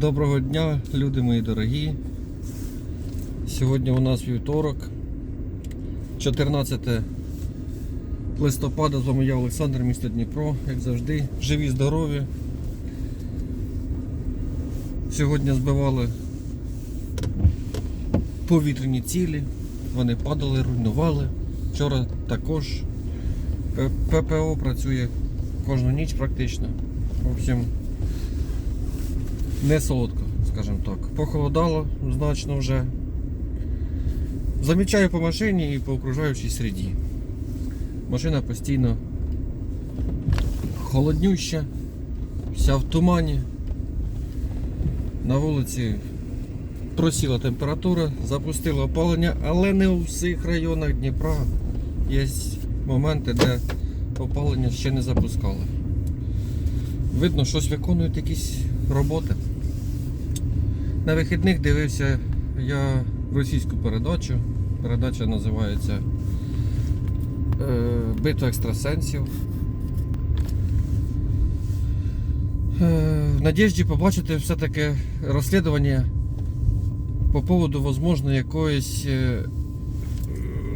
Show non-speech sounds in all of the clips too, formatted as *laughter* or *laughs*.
Доброго дня, люди мої дорогі. Сьогодні у нас вівторок, 14 листопада. З вами я Олександр, місто Дніпро, як завжди. Живі, здорові. Сьогодні збивали повітряні цілі. Вони падали, руйнували. Вчора також ППО працює кожну ніч практично. В общем, не солодко, скажімо так. Похолодало значно вже. Замічаю по машині і по окружаючій середі. Машина постійно холоднюща, вся в тумані. На вулиці просіла температура, запустила опалення, але не у всіх районах Дніпра є моменти, де опалення ще не запускали. Видно, щось виконують якісь роботи. На вихідних дивився я російську передачу. Передача називається е, Битва екстрасенсів. Е, в надіжді побачити все-таки розслідування по поводу, можливо, якоїсь е,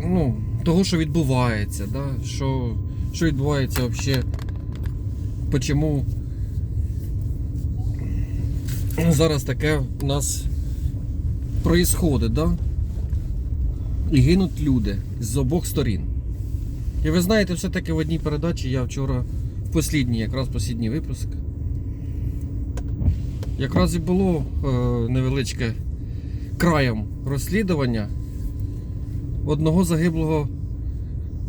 ну, того, що відбувається, да? що, що відбувається взагалі, чому зараз таке у нас проїсходить, да? І гинуть люди з обох сторін. І ви знаєте, все-таки в одній передачі я вчора в послідній, якраз послідній випуск. Якраз і було е, невеличке краєм розслідування одного загиблого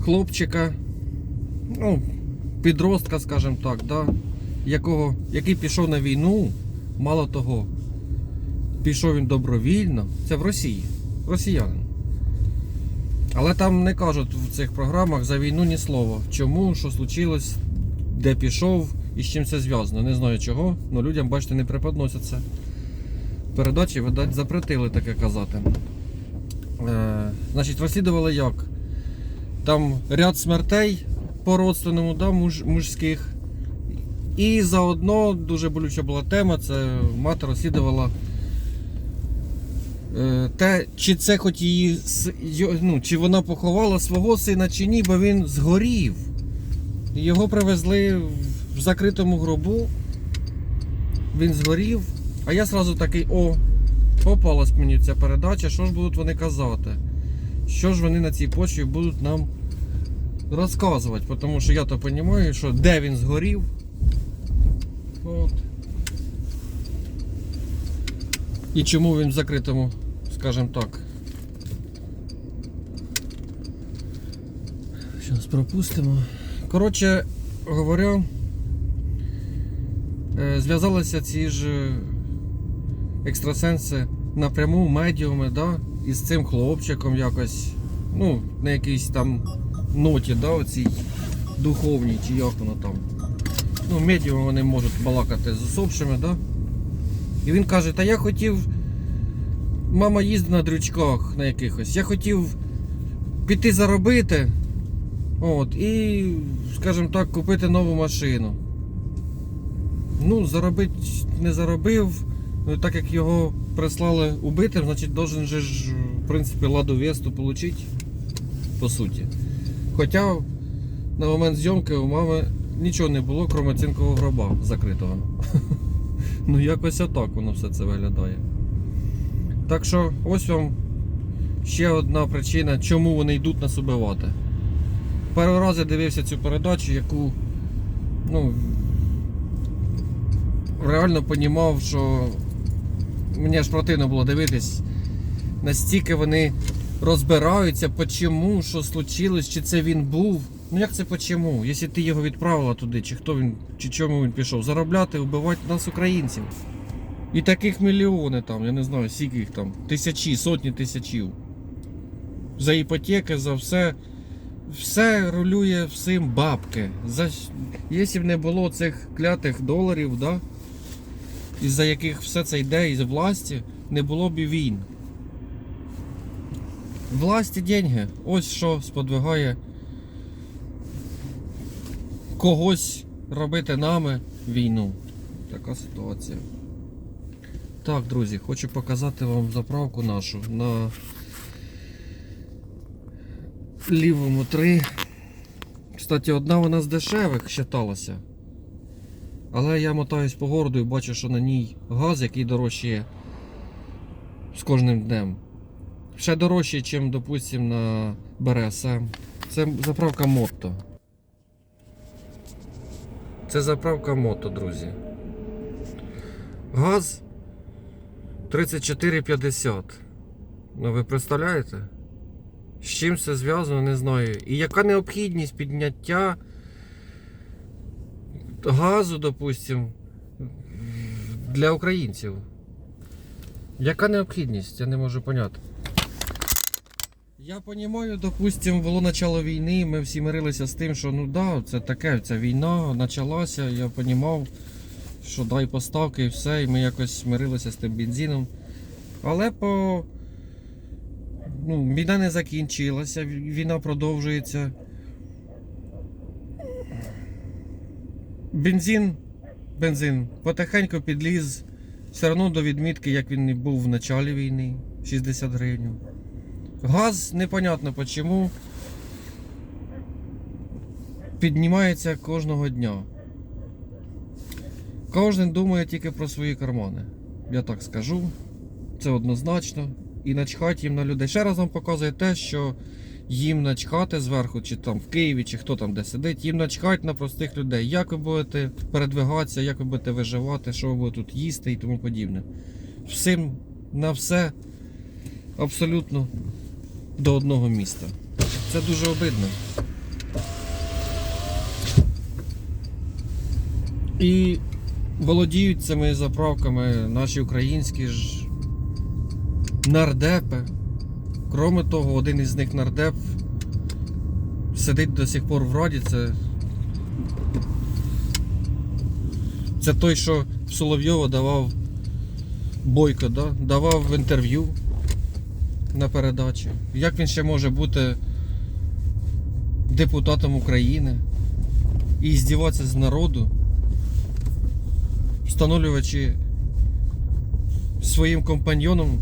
хлопчика, ну, підростка, скажімо так, да, якого, який пішов на війну, мало того, пішов він добровільно. Це в Росії, росіянин. Але там не кажуть в цих програмах за війну ні слова. Чому, що случилось, де пішов і з чим це зв'язано. Не знаю чого, але людям, бачите, не преподносяться. Передачі, видать, запретили таке казати. Е, значить, розслідували як? Там ряд смертей по родственному, да, муж, мужських. І заодно дуже болюча була тема, це мати розслідувала е, те, чи це хоч її, ну, чи вона поховала свого сина, чи ні, бо він згорів. Його привезли в закритому гробу. Він згорів. А я сразу такий, о, попалась мені ця передача, що ж будуть вони казати? Що ж вони на цій почві будуть нам розказувати? Тому що я то розумію, що де він згорів. От. І чому він в закритому, скажімо так. Зараз пропустимо. Коротше говоря, е, зв'язалися ці ж екстрасенси напряму медіуми, да, із цим хлопчиком якось, ну, на якійсь там ноті, да, оцій духовній, чи як воно там. Ну, медіуми вони можуть балакати з усопшими, да? І він каже, та я хотів. Мама їздить на дрючках на якихось. Я хотів піти заробити. От, і, скажімо так, купити нову машину. Ну, заробити не заробив. Ну, так як його прислали убитим, значить должен же ж, в принципі, ладу Весту отримати. По суті. Хоча на момент зйомки у мами нічого не було, крім цинкового гроба закритого. *laughs* Ну, якось отак воно все це виглядає. Так що ось вам ще одна причина, чому вони йдуть нас убивати. Перший раз я дивився цю передачу, яку ну, реально понімав, що мені аж противно було дивитись, настільки вони розбираються, чому, що случилось, чи це він був. Ну як це по чому? Якщо ти його відправила туди, чи хто він, чи чому він пішов? Заробляти, вбивати нас, українців. І таких мільйони там, я не знаю, скільки їх там, тисячі, сотні тисячів. За іпотеки, за все. Все рулює всім бабки. За... Якщо б не було цих клятих доларів, да? із-за яких все це йде із власті, не було б і війн. Власті деньги. Ось що сподвигає когось робити нами війну. Така ситуація. Так, друзі, хочу показати вам заправку нашу на лівому 3. Кстати, одна вона з дешевих вважалася. Але я мотаюсь по городу і бачу, що на ній газ, який дорожчає з кожним днем. Ще дорожче, ніж, допустим, на БРСМ. Це заправка мото. Це заправка мото, друзі. Газ 34,50. Ну ви представляєте? З чим це зв'язано, не знаю. І яка необхідність підняття газу, допустим, для українців? Яка необхідність? Я не можу поняти. Я розумію, допустим, було начало війни, ми всі мирилися з тим, що ну да, це таке, ця війна почалася, я розумів, що дай поставки і все, і ми якось мирилися з тим бензином. Але по. Ну, війна не закінчилася, війна продовжується. Бензин, бензин потихеньку підліз все одно до відмітки, як він і був в началі війни, 60 гривень. Газ непонятно чому. Піднімається кожного дня. Кожен думає тільки про свої кармани. Я так скажу. Це однозначно. І начхати їм на людей. Ще раз вам показує те, що їм начхати зверху, чи там в Києві, чи хто там де сидить, їм начхати на простих людей. Як ви будете передвигатися, як ви будете виживати, що ви будете тут їсти і тому подібне. Всім на все абсолютно до одного міста. Це дуже обидно. І володіють цими заправками наші українські ж нардепи. Кроме того, один із них нардеп сидить до сих пор в Раді. Це, це той, що Соловйова давав Бойко, да? давав інтерв'ю на передачі. Як він ще може бути депутатом України і здіватися з народу, встановлюючи своїм компаньйонам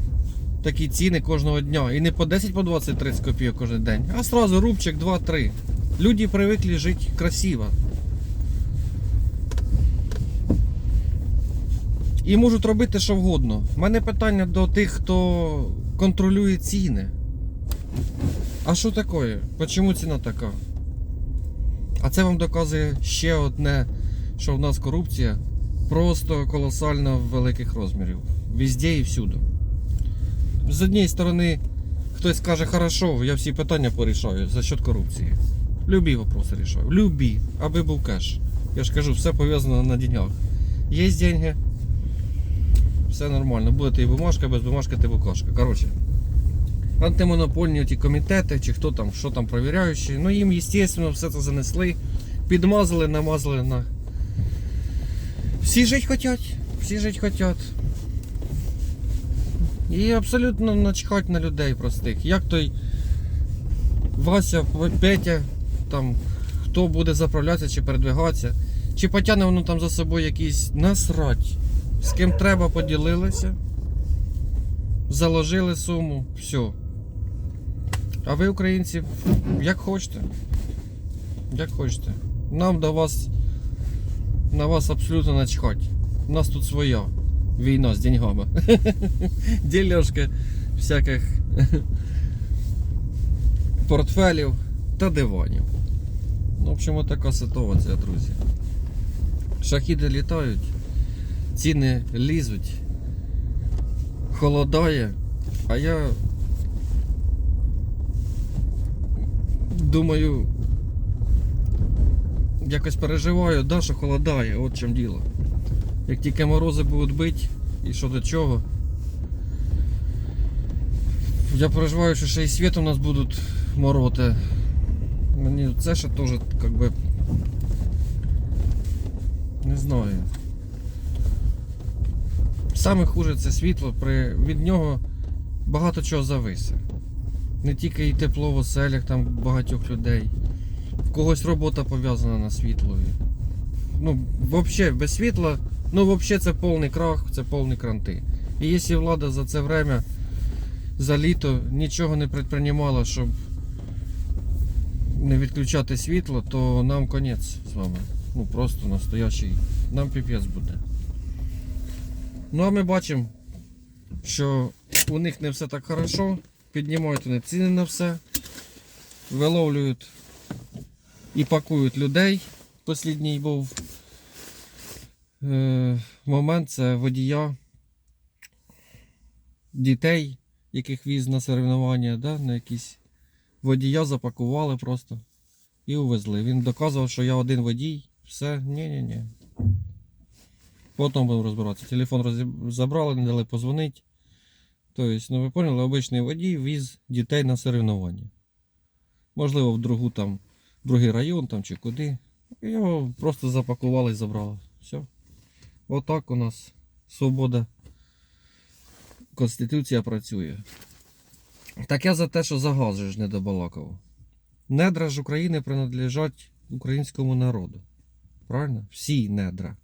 такі ціни кожного дня. І не по 10, по 20, 30 копійок кожен день, а сразу рубчик 2-3. Люди привикли жити красиво. І можуть робити що вгодно. У мене питання до тих, хто контролює ціни. А що таке? Чому ціна така? А це вам доказує ще одне, що в нас корупція просто колосально великих розмірів. Везде і всюди. З однієї сторони, хтось скаже, хорошо, я всі питання порішаю за счет корупції. Любі вопроси рішаю. Любі, аби був кеш. Я ж кажу, все пов'язано на деньгах. Є деньги, все нормально. Буде і бумажка, без бумажки ти букашка. Коротше. Антимонопольні ті комітети, чи хто там, що там провіряючі. Ну їм, звісно, все це занесли, підмазали, намазали на. Всі жить хочуть, всі жить хочуть. І абсолютно начхать на людей простих. Як той Вася, Петя, там, хто буде заправлятися чи передвигатися, чи потягне воно там за собою якийсь насрать. З ким треба поділилися, заложили суму, все. А ви, українці, як хочете. Як хочете. Нам до вас на вас абсолютно начхать. У нас тут своя війна з деньгами. *laughs* Ділешки всяких *laughs* портфелів та диванів. Ну, в общем, така ситуація, друзі. Шахіди літають, ціни лізуть, холодає, а я думаю, якось переживаю, да, що холодає, от чим діло. Як тільки морози будуть бити і що до чого. Я переживаю, що ще і світ у нас будуть мороти. Мені це ще теж как би. Не знаю. Саме хуже це світло, при... від нього багато чого зависе. Не тільки і тепло в оселях там багатьох людей. В когось робота пов'язана на світлові. Ну, взагалі, без світла, ну взагалі це повний крах, це повний кранти. І якщо влада за це время, за літо нічого не предприймала, щоб не відключати світло, то нам конець з вами. Ну просто настоящий. Нам піпець буде. Ну а ми бачимо, що у них не все так хорошо. Піднімають вони ціни на все, виловлюють і пакують людей. Послідній був е, момент це водія дітей, яких віз на соревнування, да, на якісь водія запакували просто і увезли. Він доказував, що я один водій. Все, ні-ні-ні. Потім будемо розбиратися. Телефон забрали, не дали позвонити. Тобто, ну ви поняли, обичний водій віз дітей на соревнування. Можливо, в другу там, другий район там чи куди. І Його просто запакували і забрали. Все. Отак у нас свобода. Конституція працює. Так я за те, що за газ ж не добалакав. Недра ж України принадлежать українському народу. Правильно? Всі недра.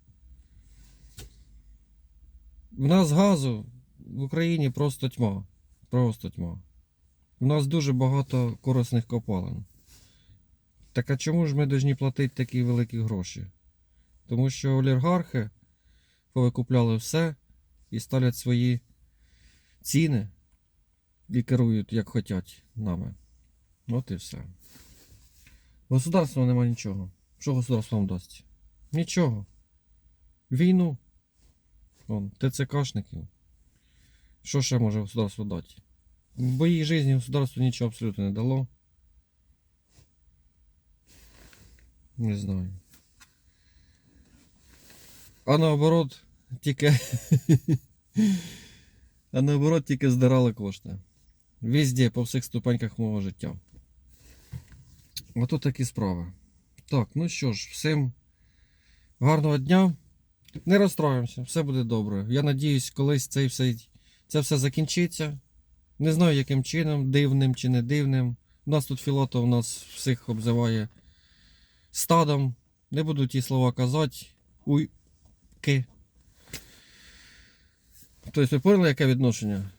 В нас газу в Україні просто тьма. Просто тьма. У нас дуже багато корисних копалин. Так а чому ж ми повинні платити такі великі гроші? Тому що олігархи повикупляли все і ставлять свої ціни і керують як хочуть нами. От і все. Государства нема нічого. Що государство вам дасть? Нічого. Війну. Вон, ТЦКшників. Що ще може государство дати? В моїй житті государство нічого абсолютно не дало. Не знаю. А наоборот, тільки. *laughs* а наоборот, тільки здирали кошти. Везде, по всіх ступеньках мого життя. Ото такі справи. Так, ну що ж, всім гарного дня. Не розстроїмося, все буде добре. Я надіюсь, колись цей все, це все закінчиться. Не знаю, яким чином, дивним чи не дивним. У нас тут Філатов у нас всіх обзиває стадом. Не буду ті слова казати. Уйки. Тобто, ви поняли, яке відношення?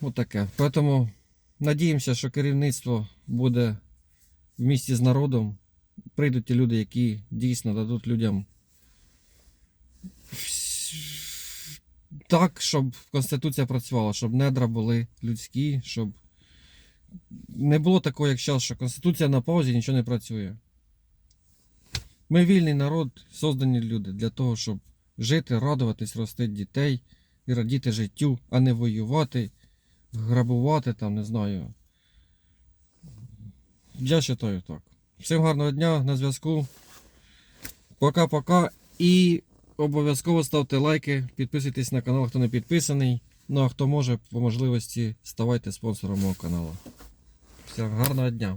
Отаке. Тому надіємося, що керівництво буде в місті з народом. Прийдуть ті люди, які дійсно дадуть людям так, щоб Конституція працювала, щоб недра були людські, щоб не було такого, як зараз, що Конституція на паузі нічого не працює. Ми вільний народ, создані люди для того, щоб жити, радуватись, ростити дітей і радіти життю, а не воювати, грабувати там, не знаю. Я вважаю так. Всім гарного дня на зв'язку. Пока-пока. І обов'язково ставте лайки, підписуйтесь на канал, хто не підписаний. Ну а хто може, по можливості, ставайте спонсором мого каналу. Всім гарного дня.